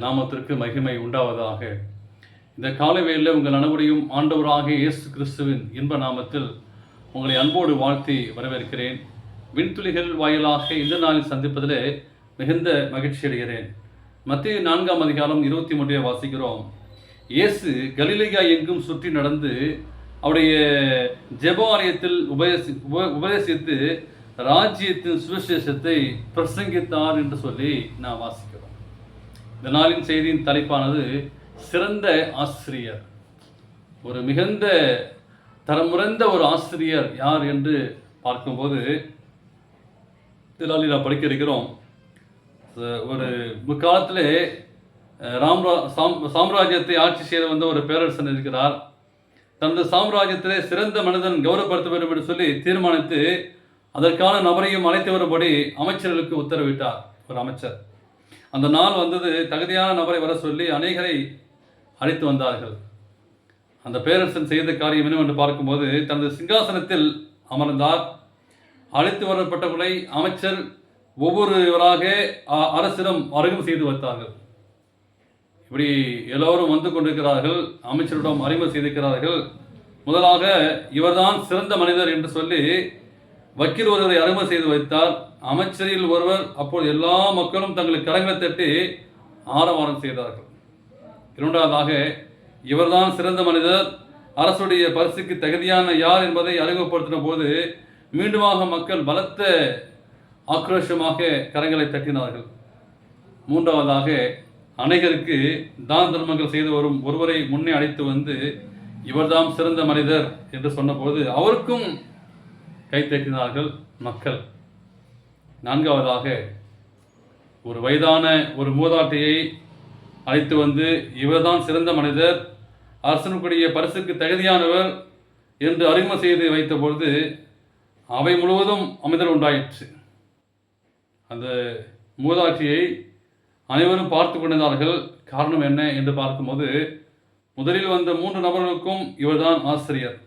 நாமத்திற்கு மகிமை உண்டாவதாக. இந்த காலை உங்கள் அனைவரையும் ஆண்டவராக இயேசு கிறிஸ்துவின் இன்ப நாமத்தில் உங்களை அன்போடு வாழ்த்தி வரவேற்கிறேன். விண்துளிகள் வாயிலாக இந்த நாளில் சந்திப்பதில் மிகுந்த மகிழ்ச்சி அடைகிறேன். மத்திய நான்காம் அதிகாரம் இருபத்தி மூன்றை வாசிக்கிறோம். இயேசு கலிலேயா எங்கும் சுற்றி நடந்து அவருடைய ஜெப ஆலயத்தில் உபதேசி உப- உபதேசித்து ராஜ்யத்தின் சுவிசேஷத்தை பிரசங்கித்தார் என்று சொல்லி நான் வாசிக்கிறோம். இந்த நாளின் செய்தியின் தலைப்பானது சிறந்த ஆசிரியர். ஒரு மிகுந்த தரமுறைந்த ஒரு ஆசிரியர் யார் என்று பார்க்கும்போது திலாலி நான் படிக்க இருக்கிறோம். ஒரு முற்காலத்திலே அஹ், ராம்ரா சாம் சாம்ராஜ்யத்தை ஆட்சி செய்து வந்த ஒரு பேரரசன் இருக்கிறார். தனது சாம்ராஜ்யத்திலே சிறந்த மனிதன் கௌரவப்படுத்த வேண்டும் என்று சொல்லி தீர்மானித்து அதற்கான நபரையும் அழைத்து வரும்படி அமைச்சர்களுக்கு உத்தரவிட்டார். ஒரு அமைச்சர். அந்த நாள் வந்தது தகுதியான நபரை வர சொல்லி அநேகரை அழைத்து வந்தார்கள். அந்த பேரரசன் செய்த காரியம் என்னவென்று பார்க்கும்போது தனது சிங்காசனத்தில் அமர்ந்தார். அழைத்து வரப்பட்டவர்களை அமைச்சர் ஒவ்வொருவராக அ- அரசிடம் அறிமுகம் செய்து வைத்தார்கள். இப்படி எல்லோரும் வந்து கொண்டிருக்கிறார்கள் அமைச்சரிடம் அறிமுகம் செய்திருக்கிறார்கள். முதலாக இவர்தான் சிறந்த மனிதர் என்று சொல்லி வக்கீல் ஒருவரை அறிமுகம் செய்து வைத்தார் அமைச்சரில் ஒருவர் அப்போது எல்லா மக்களும் தங்களுக்கு கரங்களை தட்டி ஆரவாரம் செய்தார்கள். இரண்டாவதாக இவர்தான் சிறந்த மனிதர் அரசுடைய பரிசுக்கு தகுதியான யார் என்பதை அறிமுகப்படுத்தின போது மீண்டுமாக மக்கள் பலத்த ஆக்ரோஷமாக கரங்களை தட்டினார்கள். மூன்றாவதாக அநேகருக்கு தான தர்மங்கள் செய்து வரும் ஒருவரை முன்னே அழைத்து வந்து இவர்தாம் சிறந்த மனிதர் என்று சொன்னபோது அவருக்கும் கைத்தட்டினார்கள் மக்கள். நான்காவதாக ஒரு வயதான ஒரு மூதாட்டியை அழைத்து வந்து இவர்தான் சிறந்த மனிதர் அரசனுக்குரிய பரிசுக்கு தகுதியானவர் என்று அறிமுகம் செய்து வைத்த பொழுது அவை முழுவதும் அமைதல் உண்டாயிற்று. அந்த மூதாட்சியை அனைவரும் பார்த்து கொண்டிருந்தார்கள். காரணம் என்ன என்று பார்க்கும்போது முதலில் வந்த மூன்று நபர்களுக்கும் இவர்தான் ஆசிரியர்.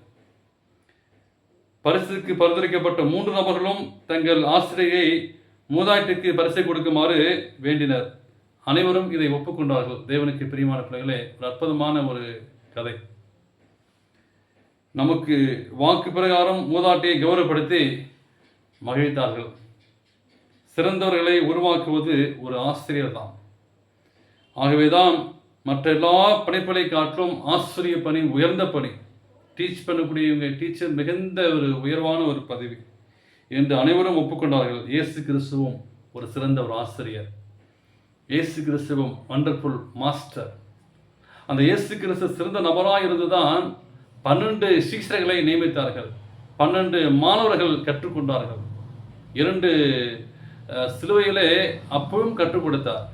பரிசுக்கு பரிந்துரைக்கப்பட்ட மூன்று நபர்களும் தங்கள் ஆசிரியை மூதாட்டிற்கு பரிசை கொடுக்குமாறு வேண்டினர். அனைவரும் இதை ஒப்புக்கொண்டார்கள். தேவனுக்கு பிரியமான பிள்ளைகளே ஒரு அற்புதமான ஒரு கதை. நமக்கு வாக்கு பிரகாரம் மூதாட்டியை கௌரவப்படுத்தி மகிழ்த்தார்கள் சிறந்தவர்களை உருவாக்குவது ஒரு ஆசிரியர் தான். ஆகவேதான் மற்ற எல்லா பணிப்பலை காட்டிலும் ஆசிரிய பணி உயர்ந்த பணி. டீச் பண்ணக்கூடியவங்க டீச்சர் மிகுந்த ஒரு உயர்வான ஒரு பதவி என்று அனைவரும் ஒப்புக்கொண்டார்கள். இயேசு கிறிஸ்துவும் ஒரு சிறந்த ஒரு ஆசிரியர். இயேசு கிறிஸ்துவம் வண்டர்ஃபுல் மாஸ்டர் அந்த இயேசு கிறிஸ்து சிறந்த நபராக இருந்துதான் பன்னெண்டு சீசர்களை நியமித்தார்கள். பன்னெண்டு மாணவர்கள் கற்றுக்கொண்டார்கள். இரண்டு சிலுவையிலே அப்பவும் கற்றுக் கொடுத்தார்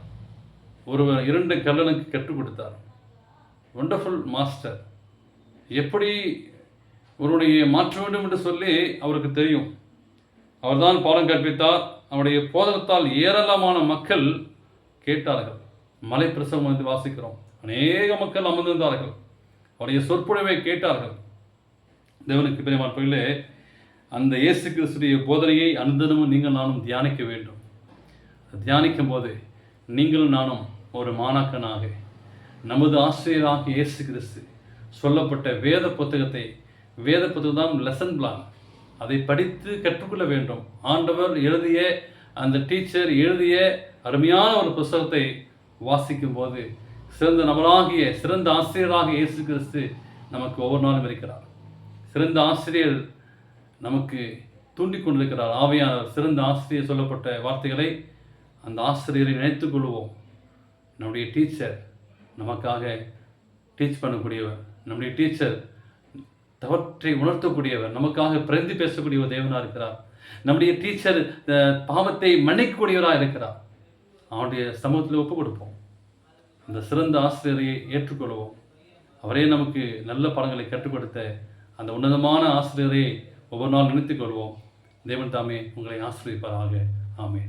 ஒருவர் இரண்டு கல்லனுக்கு கற்றுக் கொடுத்தார் ஒண்டர்ஃபுல் மாஸ்டர் எப்படி ஒருவனுடைய மாற்ற வேண்டும் என்று சொல்லி அவருக்கு தெரியும். அவர்தான் பாடம் கற்பித்தார். அவருடைய போதகத்தால் ஏராளமான மக்கள் கேட்டார்கள். மலை பிரசவம் வந்து வாசிக்கிறோம். அநேக மக்கள் அமர்ந்திருந்தார்கள். அவருடைய சொற்பொழிவை கேட்டார்கள். தேவனுக்கு பெரியமாற்பிலே அந்த இயேசு கிறிஸ்துடைய போதனையை அனுதினமும் நீங்கள் நானும் தியானிக்க வேண்டும். தியானிக்கும் போது நீங்களும் நானும் ஒரு மாணாக்கனாக நமது ஆசிரியராக இயேசு கிறிஸ்து சொல்லப்பட்ட வேத புத்தகத்தை வேத புத்தகம் தான் லெசன் பிளான் அதை படித்து கற்றுக்கொள்ள வேண்டும். ஆண்டவர் எழுதிய அந்த டீச்சர் எழுதிய அருமையான ஒரு புஸ்தகத்தை வாசிக்கும் போது சிறந்த நபராகிய சிறந்த ஆசிரியராக இயேசு கிறிஸ்து நமக்கு ஒவ்வொரு நாளும் இருக்கிறார். சிறந்த ஆசிரியர் நமக்கு தூண்டி கொண்டிருக்கிறார். ஆவியானவர் சிறந்த ஆசிரியர் சொல்லப்பட்ட வார்த்தைகளை அந்த ஆசிரியரை நினைத்துக் கொள்வோம். நம்முடைய டீச்சர் நமக்காக டீச் பண்ணக்கூடியவர். நம்முடைய டீச்சர் தவற்றை உணர்த்தக்கூடியவர் நமக்காக பிறந்து பேசக்கூடிய ஒரு தேவனாக இருக்கிறார். நம்முடைய டீச்சர் பாவத்தை மன்னிக்கக்கூடியவராக இருக்கிறார். அவனுடைய சமூகத்தில் ஒப்பு கொடுப்போம். அந்த சிறந்த ஆசிரியரை ஏற்றுக்கொள்வோம். அவரே நமக்கு நல்ல பாடங்களை கற்றுக் கொடுத்த அந்த உன்னதமான ஆசிரியரை ஒவ்வொரு நாள் நினைத்துக் கொள்வோம். தேவன் தாமே உங்களை ஆசிரியப்பாராக. ஆமே